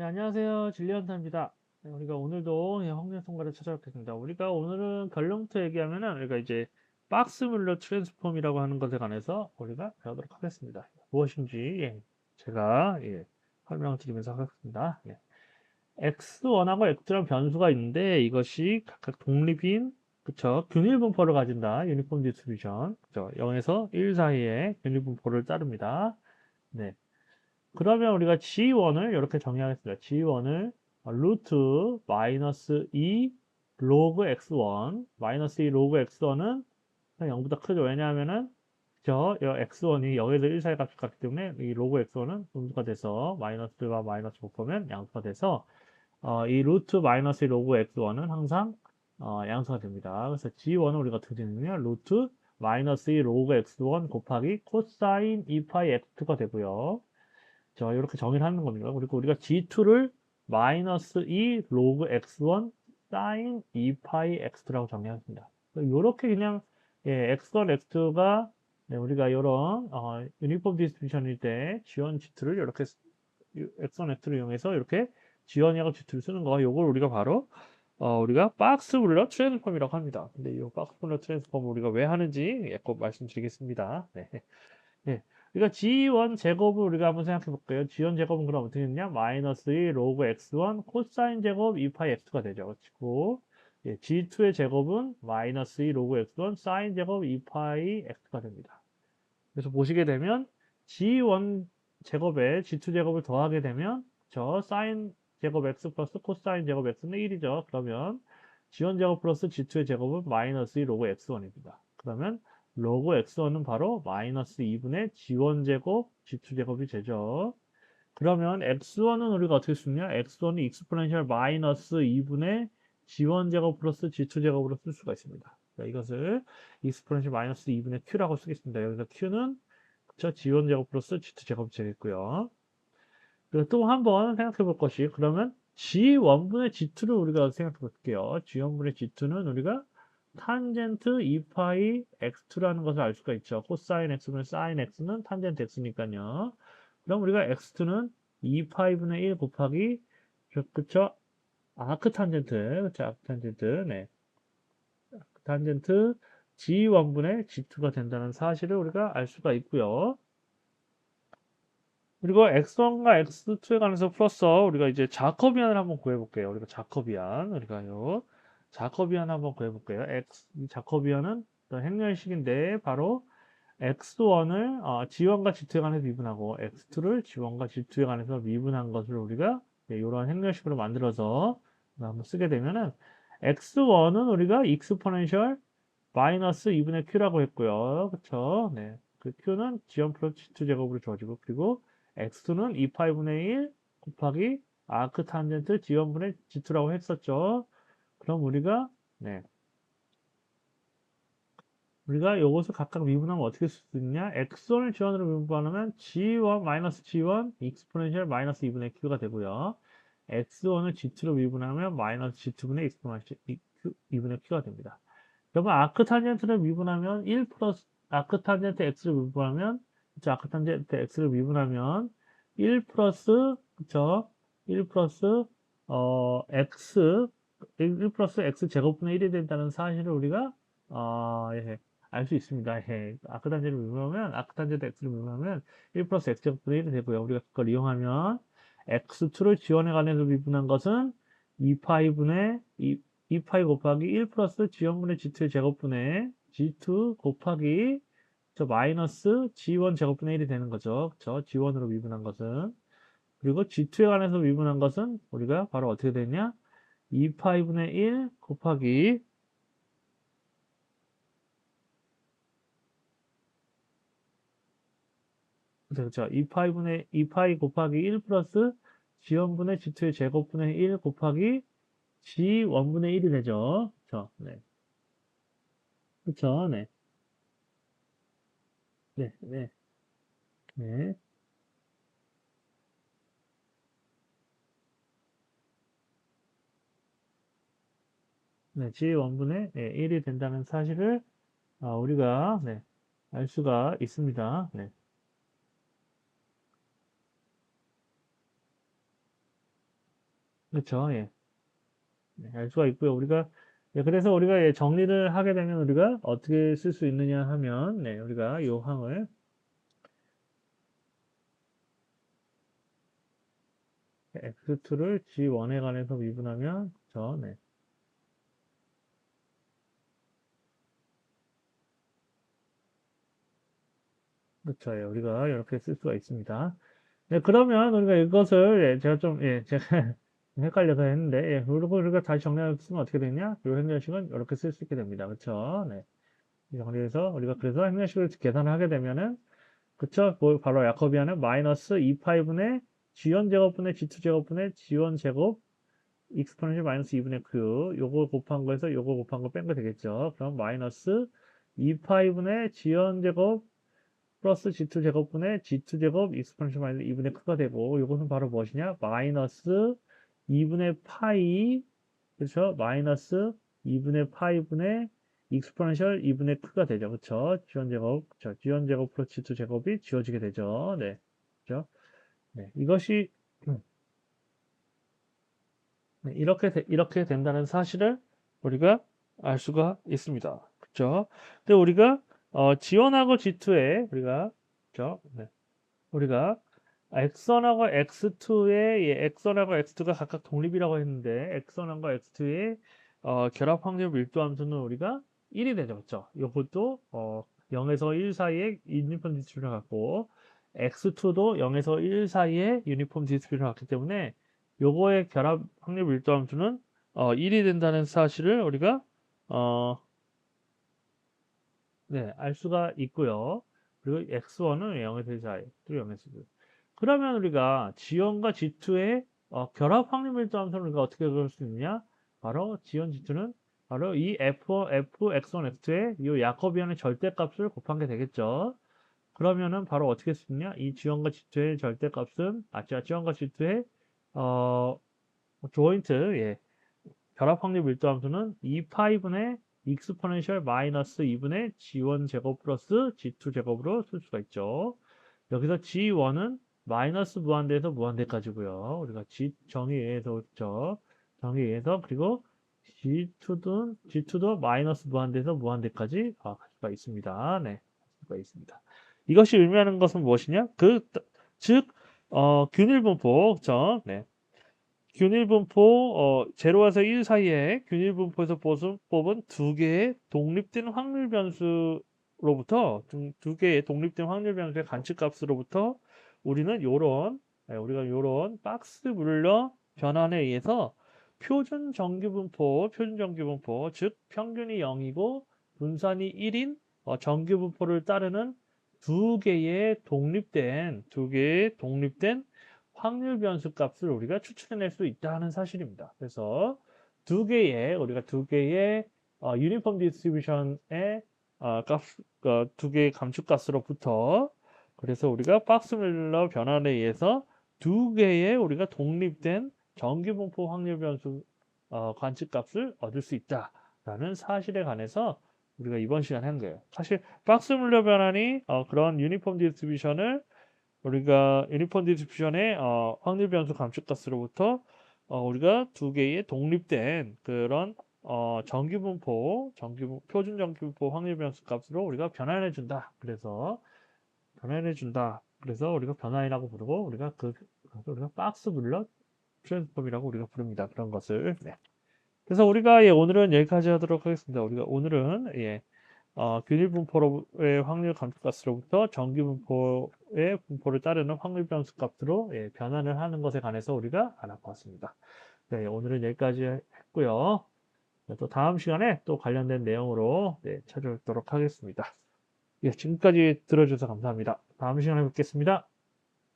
네, 안녕하세요. 진리언타입니다. 네, 우리가 오늘도 예, 확률통과를 찾아뵙겠습니다. 우리가 오늘은 결론부터 얘기하면은 우리가 이제 박스뮬러 트랜스폼이라고 하는 것에 관해서 우리가 배우도록 하겠습니다. 무엇인지 예, 제가 예, 설명을 드리면서 하겠습니다. 예. x1하고 x2란 변수가 있는데 이것이 각각 독립인 그쵸 균일 분포를 가진다. 유니폼 디스트리뷰션 그쵸 0에서 1 사이에 균일 분포를 따릅니다. 네. 그러면 우리가 G1을 이렇게 정의하겠습니다. G1을 루트 마이너스 2 로그 x1 마이너스 2 로그 x1은 0보다 크죠. 왜냐하면은 저 x1이 0에서 1 사이 값이 같기 때문에 이 로그 x1은 음수가 돼서 마이너스와 마이너스 곱하면 양수가 돼서 어, 이 루트 마이너스 2 로그 x1은 항상 어, 양수가 됩니다. 그래서 G1은 우리가 되느냐 루트 마이너스 2 로그 x1 곱하기 코사인 2파이 x2가 되고요. 자, 이렇게 정의를 하는 겁니다. 그리고 우리가 G2를 마이너스 2 로그 x1 사인 2파이 x2라고 정의하겠습니다. 이렇게 그냥 예, x1, x2가 네, 우리가 이런 어, 유니폼 디스트리뷰션일 때 G1, G2를 이렇게 x1, x2를 이용해서 이렇게 G1하고 G2를 쓰는 거, 요걸 우리가 바로 어, 우리가 박스 블러 트랜스폼이라고 합니다. 근데 이 박스 블러 트랜스폼을 우리가 왜 하는지 꼭 말씀드리겠습니다. 네. 네. 그러니까 G1 제곱을 우리가 한번 생각해 볼게요. G1 제곱은 그럼 어떻게 되냐? 마이너스 2 로그 x1 코사인 제곱 2파이 x가 되죠. 그리고 예, G2의 제곱은 마이너스 2 로그 x1 사인 제곱 2파이 x가 됩니다. 그래서 보시게 되면 G1 제곱에 G2 제곱을 더하게 되면 저 사인 제곱 x 플러스 코사인 제곱 x는 1이죠. 그러면 G1 제곱 플러스 G2의 제곱은 마이너스 2 로그 x1입니다. 그러면 로그 x1은 바로 마이너스 2분의 g1 제곱, g2 제곱이 되죠. 그러면 x1은 우리가 어떻게 쓰냐? x1은 익스포넨셜 마이너스 2분의 g1 제곱 플러스 g2 제곱으로 쓸 수가 있습니다. 자, 이것을 익스포넨셜 마이너스 2분의 q라고 쓰겠습니다. 여기서 q는 그쵸? g1 제곱 플러스 g2 제곱이 되겠고요. 그리고 또 한 번 생각해 볼 것이 그러면 g1분의 g2를 우리가 생각해 볼게요. g1분의 g2는 우리가 탄젠트 2파이 x2라는 것을 알 수가 있죠. 코사인 x분의 사인 x는 탄젠트 x니까요. 그럼 우리가 x2는 2파이분의 1 곱하기 그쵸? 아크 탄젠트 그쵸? 아크 탄젠트 네. 탄젠트 g1분의 g2가 된다는 사실을 우리가 알 수가 있고요. 그리고 x1과 x2에 관해서 플러스 우리가 이제 자커비안을 한번 구해볼게요. 우리가 자커비안 우리가요. 자커비안 한번 구해볼게요. x 자커비안은 행렬식인데 바로 x1을 어, g1과 g2에 관해서 미분하고 x2를 g1과 g2에 관해서 미분한 것을 우리가 이런 네, 행렬식으로 만들어서 한번 쓰게 되면은 x1은 우리가 익스포넨셜 마이너스 2분의 q라고 했고요. 그쵸? 네. 그 q는 g1 플러스 g2 제곱으로 주어지고 그리고 x2는 2파이분의 1 곱하기 아크 탄젠트 g1분의 g2라고 했었죠. 그럼 우리가 네. 우리가 이것을 각각 미분하면 어떻게 쓸 수 있냐? x1을 g1으로 미분하면 g1 마이너스 g1 익스포넨셜 마이너스 2분의 q가 되고요. x1을 g2로 미분하면 마이너스 g2분의 익스포넨셜 2분의 q가 됩니다. 그러면 아크 탄젠트를 미분하면 1 플러스 아크 탄젠트 x를 미분하면 그쵸? 아크 탄젠트 x를 미분하면 1 플러스 그쵸? 1 플러스 어 x 1 플러스 x 제곱분의 1이 된다는 사실을 우리가 어, 예, 알 수 있습니다. 예, 아크탄제를 미분하면 아크탄제도 x를 미분하면 1 플러스 x 제곱분의 1이 되고요. 우리가 그걸 이용하면 x2를 지원에 관해서 미분한 것은 2파이분의 2, 2파이 곱하기 1 플러스 g1분의 g2의 제곱분의 g2 곱하기 저 마이너스 g1 제곱분의 1이 되는 거죠. 그쵸? g1으로 미분한 것은 그리고 g2에 관해서 미분한 것은 우리가 바로 어떻게 되냐? 2파이분의 1 곱하기 그렇죠. 2파이분의 2파이 곱하기 1 플러스 g1분의 g2의 제곱분의 1 곱하기 g1분의 1이 되죠. 그렇죠. 네. 그렇죠. 네. 네, 네. 네. 네, G1분의 네, 1이 된다는 사실을 어, 우리가 네, 알 수가 있습니다. 네. 그렇죠. 예. 네, 알 수가 있고요. 우리가 예, 그래서 우리가 예, 정리를 하게 되면 우리가 어떻게 쓸 수 있느냐 하면 네, 우리가 요 항을 x2를 g1에 관해서 미분하면 저 네. 그렇죠. 예, 우리가 이렇게 쓸 수가 있습니다. 네, 그러면 우리가 이것을 예, 제가 좀 예, 제가 헷갈려서 했는데 예, 그리고 우리가 다시 정리해서 쓰면 어떻게 되냐? 이 행렬식은 이렇게 쓸 수 있게 됩니다. 그렇죠? 네. 정리해서 우리가 그래서 행렬식을 계산을 하게 되면은 그쵸? 뭐 바로 야코비아는 마이너스 2파이분의 g1 제곱분의 g2 제곱분의 g1 제곱 익스포넨셜 마이너스 2분의 q 요거 곱한 거에서 요거 곱한 거 뺀 거 되겠죠. 그럼 마이너스 2파이분의 g1 제곱 플러스 g2 제곱분의 g2 제곱 익스포넨셜 마이너스 2분의 q가 되고 요것은 바로 무엇이냐? 마이너스 2분의 파이 그렇죠? 마이너스 2분의 파이분의 익스포넨셜 2분의 q가 되죠. 그렇죠? 지원 제곱, 자, 지원 제곱 플러스 g2 제곱이 지워지게 되죠. 네. 그렇죠? 네. 이것이 네, 이렇게 되- 이렇게 된다는 사실을 우리가 알 수가 있습니다. 그렇죠? 근데 우리가 어, 지원하고 G2에 우리가 그렇죠? 네. 우리가 X1하고 X2의 예, X1하고 X2가 각각 독립이라고 했는데 X1하고 X2의 어, 결합 확률 밀도 함수는 우리가 1이 되죠. 그렇죠? 이것도 어, 0에서 1 사이에 유니폼 디스트리뷰를 갖고 X2도 0에서 1 사이에 유니폼 디스트리뷰를 갖기 때문에 요거의 결합 확률 밀도 함수는 어, 1이 된다는 사실을 우리가 어, 네, 알 수가 있고요. 그리고 x1은 0에서 1 사이, 또 0에서 1. 그러면 우리가 G1과 G2의 어, 결합 확률 밀도 함수를 우리가 어떻게 그릴 수 있느냐? 바로 G1, G2는 바로 이 F, F, X1, X2의 이 야코비안의 절대값을 곱한 게 되겠죠. 그러면은 바로 어떻게 쓰느냐? 이 G1과 G2의 절대값은 아, G1과 G2의 어, 조인트, 예. 결합 확률 밀도 함수는 2파이분의 익스포넨셜 마이너스 2분의 G1 제곱 플러스 G2 제곱으로 쓸 수가 있죠. 여기서 G1은 마이너스 무한대에서 무한대까지고요. 우리가 G 정의에서 그렇죠. 정의에서 그리고 G2도 G2도 마이너스 무한대에서 무한대까지 아, 갈 수가 있습니다. 네, 갈 수가 있습니다. 이것이 의미하는 것은 무엇이냐? 그, 즉, 어, 균일 분포, 그죠? 네. 균일 분포, 어, 0에서 1 사이에 균일 분포에서 뽑은, 두 개의 독립된 확률 변수로부터, 두, 두 개의 독립된 확률 변수의 관측값으로부터 우리는 요런, 네, 우리가 요런 박스 물러 변환에 의해서 표준 정규 분포, 표준 정규 분포, 즉 평균이 0이고 분산이 1인 어, 정규 분포를 따르는 두 개의 독립된 두 개의 독립된 확률 변수 값을 우리가 추출해낼 수 있다는 사실입니다. 그래서 두 개의 우리가 두 개의 어, 유니폼 디스트리뷰션의 어, 값, 어, 두 개의 감축 값으로부터 그래서 우리가 박스 밀러 변환에 의해서 두 개의 우리가 독립된 정규 분포 확률 변수 어, 관측 값을 얻을 수 있다라는 사실에 관해서 우리가 이번 시간에 한 거예요. 사실 박스 물려 변환이 어, 그런 유니폼 디스트리뷰션을 우리가 유니폼 디스트리뷰션의 어, 확률 변수 감축 값으로부터 어, 우리가 두 개의 독립된 그런 어, 정규 분포, 정규 표준 정규 분포 확률 변수 값으로 우리가 변환해 준다. 그래서 변환해 준다. 그래서 우리가 변환이라고 부르고 우리가 그 우리가 박스 물러 트랜스폼이라고 우리가 부릅니다. 그런 것을. 네. 그래서 우리가 예, 오늘은 여기까지 하도록 하겠습니다. 우리가 오늘은 예, 어, 균일 분포의 확률 감축값으로부터 정규 분포의 분포를 따르는 확률 변수 값으로 예, 변환을 하는 것에 관해서 우리가 알아보았습니다. 네, 오늘은 여기까지 했고요. 네, 또 다음 시간에 또 관련된 내용으로 네, 찾아뵙도록 하겠습니다. 예, 지금까지 들어주셔서 감사합니다. 다음 시간에 뵙겠습니다.